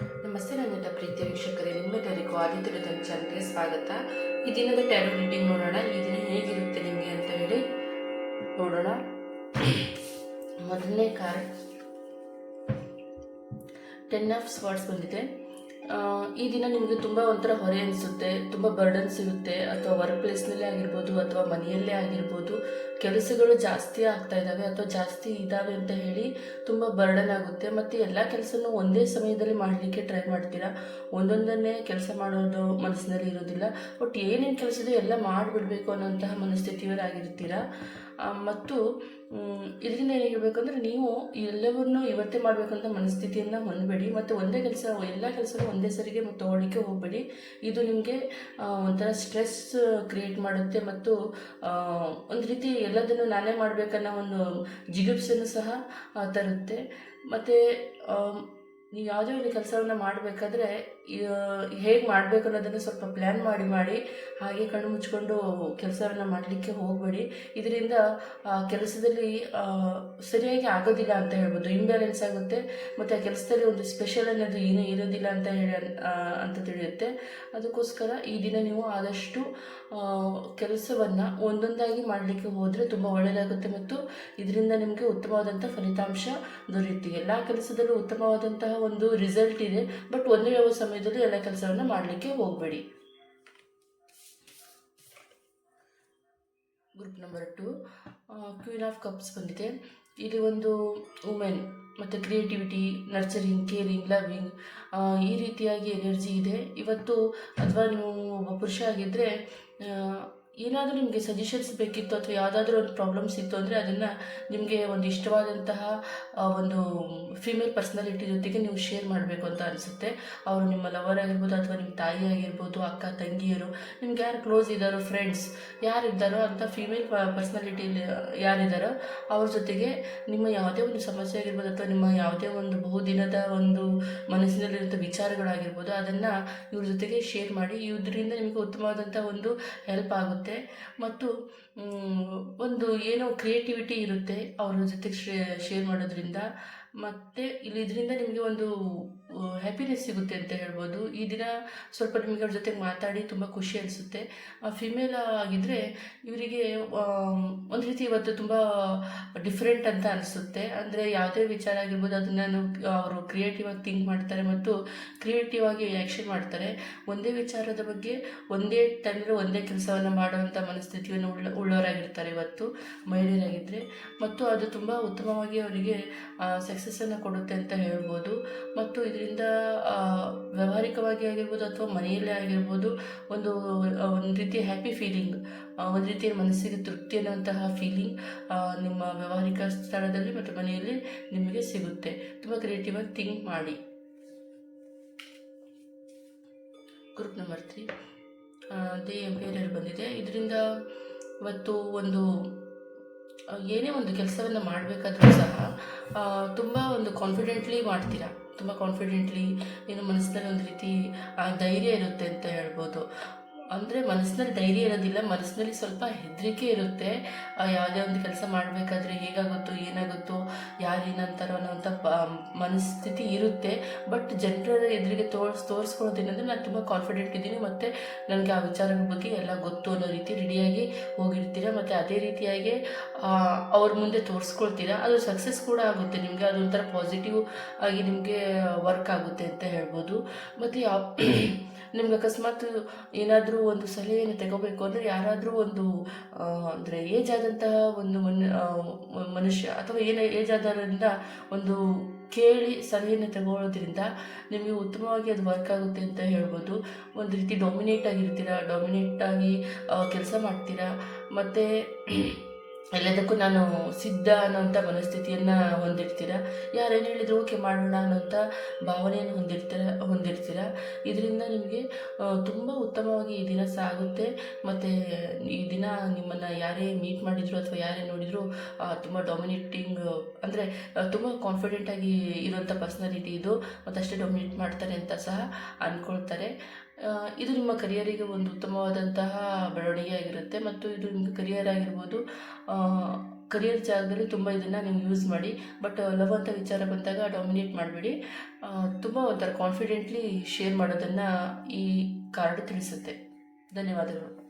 ನಮಸ್ತೆ ನನ್ನ ಪ್ರೀತಿಯ ವೀಕ್ಷಕರೇ ನಿಮ್ಮೆಲ್ಲರಿಗೂ ಆದಿತ್ಯ ರತನ್ ಚಾನಲ್ಗೆ ಸ್ವಾಗತ. ಈ ದಿನದ ಟ್ಯಾರೋ ರೀಡಿಂಗ್ ನೋಡೋಣ. ಈ ದಿನ ಹೇಗಿರುತ್ತೆ ನಿಮಗೆ ಅಂತ ಹೇಳಿ ನೋಡೋಣ. ಮೊದಲನೇ ಕಾರ್ಡ್. ಟೆನ್ ಆಫ್ ಸ್ವಾರ್ಡ್ಸ್ ಬಂದಿದೆ. ಈ ದಿನ ನಿಮಗೆ ತುಂಬ ಒಂಥರ ಹೊರೆ ಅನಿಸುತ್ತೆ, ತುಂಬ ಬರ್ಡನ್ ಸಿಗುತ್ತೆ, ಅಥವಾ ವರ್ಕ್ ಪ್ಲೇಸ್ನಲ್ಲೇ ಆಗಿರ್ಬೋದು, ಅಥವಾ ಮನೆಯಲ್ಲೇ ಆಗಿರ್ಬೋದು, ಕೆಲಸಗಳು ಜಾಸ್ತಿ ಆಗ್ತಾ ಇದ್ದಾವೆ ಅಥವಾ ಜಾಸ್ತಿ ಇದ್ದಾವೆ ಅಂತ ಹೇಳಿ ತುಂಬ ಬರ್ಡನ್ ಆಗುತ್ತೆ. ಮತ್ತು ಎಲ್ಲ ಕೆಲಸನೂ ಒಂದೇ ಸಮಯದಲ್ಲಿ ಮಾಡಲಿಕ್ಕೆ ಟ್ರೈ ಮಾಡ್ತೀರಾ? ಒಂದೊಂದನ್ನೇ ಕೆಲಸ ಮಾಡೋದು ಮನಸ್ಸಿನಲ್ಲಿ ಇರೋದಿಲ್ಲ. ಬಟ್ ಏನೇನು ಕೆಲಸ ಇದೆ ಎಲ್ಲ ಮಾಡಿಬಿಡ್ಬೇಕು ಅನ್ನೋಂತಹ ಮನಸ್ಥಿತಿಯವರಾಗಿರ್ತೀರಾ ಮತ್ತು ಇದರಿಂದ ಏನು ಹೇಳಬೇಕಂದ್ರೆ ನೀವು ಎಲ್ಲವನ್ನೂ ಇವತ್ತೇ ಮಾಡಬೇಕಂತ ಮನಸ್ಥಿತಿಯನ್ನು ಹೊಂದಬೇಡಿ. ಮತ್ತು ಒಂದೇ ಕೆಲಸ, ಎಲ್ಲ ಕೆಲಸನೂ ಒಂದೇ ಸರಿಗೆ ತೊಗೊಳ್ಳಿಕ್ಕೆ ಹೋಗಬೇಡಿ. ಇದು ನಿಮಗೆ ಒಂಥರ ಸ್ಟ್ರೆಸ್ ಕ್ರಿಯೇಟ್ ಮಾಡುತ್ತೆ ಮತ್ತು ಒಂದು ರೀತಿ ಎಲ್ಲದನ್ನು ನಾನೇ ಮಾಡಬೇಕನ್ನೋ ಒಂದು ಜಿಗುಪ್ಸೆಯನ್ನು ಸಹ ತರುತ್ತೆ. ಮತ್ತು ನೀವು ಯಾವುದೇ ಒಂದು ಕೆಲಸವನ್ನು ಮಾಡಬೇಕಾದ್ರೆ ಹೇಗೆ ಮಾಡಬೇಕು ಅನ್ನೋದನ್ನು ಸ್ವಲ್ಪ ಪ್ಲ್ಯಾನ್ ಮಾಡಿ ಮಾಡಿ, ಹಾಗೆ ಕಣ್ಣು ಮುಚ್ಕೊಂಡು ಕೆಲಸವನ್ನು ಮಾಡಲಿಕ್ಕೆ ಹೋಗಬೇಡಿ. ಇದರಿಂದ ಕೆಲಸದಲ್ಲಿ ಸರಿಯಾಗಿ ಆಗೋದಿಲ್ಲ ಅಂತ ಹೇಳ್ಬೋದು. ಇಂಬ್ಯಾಲೆನ್ಸ್ ಆಗುತ್ತೆ, ಮತ್ತು ಆ ಕೆಲಸದಲ್ಲಿ ಒಂದು ಸ್ಪೆಷಲ್ ಅನ್ನೋದು ಏನೂ ಇರೋದಿಲ್ಲ ಅಂತ ಹೇಳಿ ಅಂತ ತಿಳಿಯುತ್ತೆ. ಅದಕ್ಕೋಸ್ಕರ ಈ ದಿನ ನೀವು ಆದಷ್ಟು ಕೆಲಸವನ್ನು ಒಂದೊಂದಾಗಿ ಮಾಡಲಿಕ್ಕೆ ಹೋದರೆ ತುಂಬ ಒಳ್ಳೆಯದಾಗುತ್ತೆ ಮತ್ತು ಇದರಿಂದ ನಿಮಗೆ ಉತ್ತಮವಾದಂಥ ಫಲಿತಾಂಶ ದೊರೆಯುತ್ತೆ. ಎಲ್ಲ ಕೆಲಸದಲ್ಲೂ ಉತ್ತಮವಾದಂತಹ ಒಂದು ರಿಸಲ್ಟ್ ಇದೆ ಬಟ್ ಒಂದೇ ಸಮಯದಲ್ಲಿ ಎಲ್ಲ ಕೆಲಸವನ್ನು ಮಾಡಲಿಕ್ಕೆ ಹೋಗಬೇಡಿ. Group number two queen of cups ಬಂದಿದೆ. ಇಲ್ಲಿ ಒಂದು ವುಮೆನ್ ಮತ್ತು ಕ್ರಿಯೇಟಿವಿಟಿ ನರ್ಚರಿಂಗ್ ಕೇರಿಂಗ್ ಲವಿಂಗ್ ಈ ರೀತಿಯಾಗಿ ಎನರ್ಜಿ ಇದೆ. ಇವತ್ತು, ಅಥವಾ ನೀವು ಒಬ್ಬ ಪುರುಷ ಆಗಿದ್ದರೆ ಏನಾದರೂ ನಿಮಗೆ ಸಜೆಷನ್ಸ್ ಬೇಕಿತ್ತು ಅಥವಾ ಯಾವುದಾದ್ರೂ ಒಂದು ಪ್ರಾಬ್ಲಮ್ಸ್ ಇತ್ತು ಅಂದರೆ ಅದನ್ನು ನಿಮಗೆ ಒಂದು ಇಷ್ಟವಾದಂತಹ ಒಂದು ಫೀಮೇಲ್ ಪರ್ಸ್ನಾಲಿಟಿ ಜೊತೆಗೆ ನೀವು ಶೇರ್ ಮಾಡಬೇಕು ಅಂತ ಅನಿಸುತ್ತೆ. ಅವರು ನಿಮ್ಮ ಲವರ್ ಆಗಿರ್ಬೋದು ಅಥವಾ ನಿಮ್ಮ ತಾಯಿ ಆಗಿರ್ಬೋದು, ಅಕ್ಕ, ತಂಗಿಯರು, ನಿಮ್ಗೆ ಯಾರು ಕ್ಲೋಸ್ ಇದ್ದಾರೋ ಫ್ರೆಂಡ್ಸ್ ಯಾರಿದ್ದಾರೋ ಅಂತ ಫಿಮೇಲ್ ಪರ್ಸ್ನಾಲಿಟಿ ಯಾರಿದ್ದಾರೋ ಅವ್ರ ಜೊತೆಗೆ ನಿಮ್ಮ ಯಾವುದೇ ಒಂದು ಸಮಸ್ಯೆ ಆಗಿರ್ಬೋದು ಅಥವಾ ನಿಮ್ಮ ಯಾವುದೇ ಒಂದು ಬಹುದಿನದ ಒಂದು ಮನಸ್ಸಿನಲ್ಲಿರುವಂಥ ವಿಚಾರಗಳಾಗಿರ್ಬೋದು ಅದನ್ನು ಇವ್ರ ಜೊತೆಗೆ ಶೇರ್ ಮಾಡಿ ಇದರಿಂದ ನಿಮಗೆ ಉತ್ತಮವಾದಂಥ ಒಂದು ಹೆಲ್ಪ್ ಆಗುತ್ತೆ. ಮತ್ತು ಒಂದು ಏನೋ ಕ್ರಿಯೇಟಿವಿಟಿ ಇರುತ್ತೆ ಅವ್ರ ಜೊತೆಗೆ ಶೇರ್ ಮಾಡೋದ್ರಿಂದ. ಮತ್ತು ಇಲ್ಲಿ ಇದರಿಂದ ನಿಮಗೆ ಒಂದು ಹ್ಯಾಪಿನೆಸ್ ಸಿಗುತ್ತೆ ಅಂತ ಹೇಳ್ಬೋದು. ಈ ದಿನ ಸ್ವಲ್ಪ ನಿಮಗೆ ಅವ್ರ ಜೊತೆ ಮಾತಾಡಿ ತುಂಬ ಖುಷಿ ಅನಿಸುತ್ತೆ. ಫಿಮೇಲ್ ಆಗಿದ್ದರೆ ಇವರಿಗೆ ಒಂದು ರೀತಿ ಇವತ್ತು ತುಂಬ ಡಿಫ್ರೆಂಟ್ ಅಂತ ಅನಿಸುತ್ತೆ. ಅಂದರೆ ಯಾವುದೇ ವಿಚಾರ ಆಗಿರ್ಬೋದು ಅದನ್ನು ಅವರು ಕ್ರಿಯೇಟಿವ್ ಆಗಿ ಥಿಂಕ್ ಮಾಡ್ತಾರೆ ಮತ್ತು ಕ್ರಿಯೇಟಿವ್ ಆಗಿ ಆ್ಯಕ್ಷನ್ ಮಾಡ್ತಾರೆ. ಒಂದೇ ವಿಚಾರದ ಬಗ್ಗೆ ಒಂದೇ ಟೈಮಲ್ಲಿ ಒಂದೇ ಕೆಲಸವನ್ನು ಮಾಡುವಂಥ ಮನಸ್ಥಿತಿಯನ್ನು ಉಳ್ಳ ಉಳ್ಳವರಾಗಿರ್ತಾರೆ ಇವತ್ತು ಮಹಿಳೆಯರಾಗಿದ್ದರೆ ಮತ್ತು ಅದು ತುಂಬ ಉತ್ತಮವಾಗಿ ಅವರಿಗೆ ಸಕ್ಸಸ್ಸನ್ನು ಕೊಡುತ್ತೆ ಅಂತ ಹೇಳ್ಬೋದು. ಮತ್ತು ಇದರಿಂದ ವ್ಯಾವಹಾರಿಕವಾಗಿ ಆಗಿರ್ಬೋದು ಅಥವಾ ಮನೆಯಲ್ಲೇ ಆಗಿರ್ಬೋದು ಒಂದು ಒಂದು ರೀತಿಯ ಹ್ಯಾಪಿ ಫೀಲಿಂಗ್ ಒಂದು ರೀತಿಯ ಮನಸ್ಸಿಗೆ ತೃಪ್ತಿ ಅನ್ನುವಂತಹ ಫೀಲಿಂಗ್ ನಿಮ್ಮ ವ್ಯಾವಹಾರಿಕ ಸ್ಥಳದಲ್ಲಿ ಮತ್ತು ಮನೆಯಲ್ಲಿ ನಿಮಗೆ ಸಿಗುತ್ತೆ. ತುಂಬ ಕ್ರಿಯೇಟಿವ್ ಆಗಿ ಥಿಂಕ್ ಮಾಡಿ. Group number three the emperor ಬಂದಿದೆ. ಇದರಿಂದ ಇವತ್ತು ಒಂದು ಏನೇ ಒಂದು ಕೆಲಸವನ್ನು ಮಾಡಬೇಕಾದ್ರೂ ಸಹ ತುಂಬ ಒಂದು ಕಾನ್ಫಿಡೆಂಟ್ಲಿ ಮಾಡ್ತೀರಾ? ತುಂಬ ಕಾನ್ಫಿಡೆಂಟ್ಲಿ ಏನು ಮನಸ್ಸಿನಲ್ಲಿ ಒಂದು ರೀತಿ ಧೈರ್ಯ ಇರುತ್ತೆ ಅಂತ ಹೇಳ್ಬೋದು. ಅಂದರೆ ಮನಸ್ಸಿನಲ್ಲಿ ಧೈರ್ಯ ಇರೋದಿಲ್ಲ, ಮನಸ್ಸಿನಲ್ಲಿ ಸ್ವಲ್ಪ ಹೆದರಿಕೆ ಇರುತ್ತೆ. ಯಾವುದೇ ಒಂದು ಕೆಲಸ ಮಾಡಬೇಕಾದ್ರೆ ಹೇಗಾಗುತ್ತೋ, ಏನಾಗುತ್ತೋ, ಯಾರು ಏನಂತಾರೋ ಅನ್ನೋಂಥ ಮನಸ್ಥಿತಿ ಇರುತ್ತೆ. ಬಟ್ ಜನರ ಎದುರಿಗೆ ತೋರ್ಸ್, ತೋರಿಸ್ಕೊಳ್ಳೋದೇನೆಂದರೆ ನಾನು ತುಂಬ ಕಾನ್ಫಿಡೆಂಟ್ ಇದ್ದೀನಿ. ಮತ್ತು ನನಗೆ ಆ ವಿಚಾರದ ಬಗ್ಗೆ ಎಲ್ಲ ಗೊತ್ತು ಅನ್ನೋ ರೀತಿ ರೆಡಿಯಾಗಿ ಹೋಗಿರ್ತೀರ. ಮತ್ತು ಅದೇ ರೀತಿಯಾಗಿ ಅವ್ರ ಮುಂದೆ ತೋರಿಸ್ಕೊಳ್ತೀರಾ. ಅದು ಸಕ್ಸಸ್ ಕೂಡ ಆಗುತ್ತೆ. ನಿಮಗೆ ಅದೊಂಥರ ಪಾಸಿಟಿವ್ ಆಗಿ ನಿಮಗೆ ವರ್ಕ್ ಆಗುತ್ತೆ ಅಂತ ಹೇಳ್ಬೋದು. ಮತ್ತು ಯಾವ ನಿಮ್ಗೆ ಅಕಸ್ಮಾತ್ ಏನಾದರೂ ಒಂದು ಸಲಹೆಯನ್ನು ತಗೋಬೇಕು ಅಂದರೆ ಯಾರಾದರೂ ಒಂದು ಅಂದರೆ ಏಜ್ ಆದಂತಹ ಒಂದು ಮನ್ ಮನುಷ್ಯ ಅಥವಾ ಏನೇ ಏಜ್ ಆದರಿಂದ ಒಂದು ಕೇಳಿ ಸಲಹೆಯನ್ನು ತಗೊಳ್ಳೋದ್ರಿಂದ ನಿಮಗೆ ಉತ್ತಮವಾಗಿ ಅದು ವರ್ಕ್ ಆಗುತ್ತೆ ಅಂತ ಹೇಳ್ಬೋದು. ಒಂದು ರೀತಿ ಡಾಮಿನೇಟ್ ಆಗಿರ್ತೀರ ಡಾಮಿನೇಟ್ ಆಗಿ ಕೆಲಸ ಮಾಡ್ತೀರಾ, ಮತ್ತು ಎಲ್ಲದಕ್ಕೂ ನಾನು ಸಿದ್ಧ ಅನ್ನೋಂಥ ಮನಸ್ಥಿತಿಯನ್ನು ಹೊಂದಿರ್ತೀರ? ಯಾರೇನು ಹೇಳಿದ್ರು, ಓಕೆ, ಮಾಡೋಣ ಅನ್ನೋಂಥ ಭಾವನೆಯನ್ನು ಹೊಂದಿರ್ತೀರ ಹೊಂದಿರ್ತೀರ? ಇದರಿಂದ ನಿಮಗೆ ತುಂಬ ಉತ್ತಮವಾಗಿ ಈ ದಿನ ಸಾಗುತ್ತೆ. ಮತ್ತು ಈ ದಿನ ನಿಮ್ಮನ್ನು ಯಾರೇ ಮೀಟ್ ಮಾಡಿದ್ರು ಅಥವಾ ಯಾರೇ ನೋಡಿದ್ರು ತುಂಬ ಡಾಮಿನೇಟಿಂಗ್ ಅಂದರೆ ತುಂಬ ಕಾನ್ಫಿಡೆಂಟಾಗಿ ಇರೋಂಥ ಪರ್ಸ್ನಾಲಿಟಿ ಇದು. ಮತ್ತು ಅಷ್ಟೇ ಡಾಮಿನೇಟ್ ಮಾಡ್ತಾರೆ ಅಂತ ಸಹ ಅಂದ್ಕೊಳ್ತಾರೆ ಇದು ನಿಮ್ಮ ಕರಿಯರಿಗೆ ಒಂದು ಉತ್ತಮವಾದಂತಹ ಬೆಳವಣಿಗೆ ಆಗಿರುತ್ತೆ ಮತ್ತು ಇದು ನಿಮ್ಮ ಕರಿಯರ್ ಆಗಿರ್ಬೋದು ಕರಿಯರ್ ಜಾಗದಲ್ಲಿ ತುಂಬ ಇದನ್ನು ನೀವು ಯೂಸ್ ಮಾಡಿ ಬಟ್ ಲವ್ ಅಂತ ವಿಚಾರ ಬಂದಾಗ ಡಾಮಿನೇಟ್ ಮಾಡಬೇಡಿ. ತುಂಬ ಒಂಥರ ಕಾನ್ಫಿಡೆಂಟ್ಲಿ ಶೇರ್ ಮಾಡೋದನ್ನು ಈ ಕಾರ್ಡ್ ತಿಳಿಸುತ್ತೆ. ಧನ್ಯವಾದಗಳು.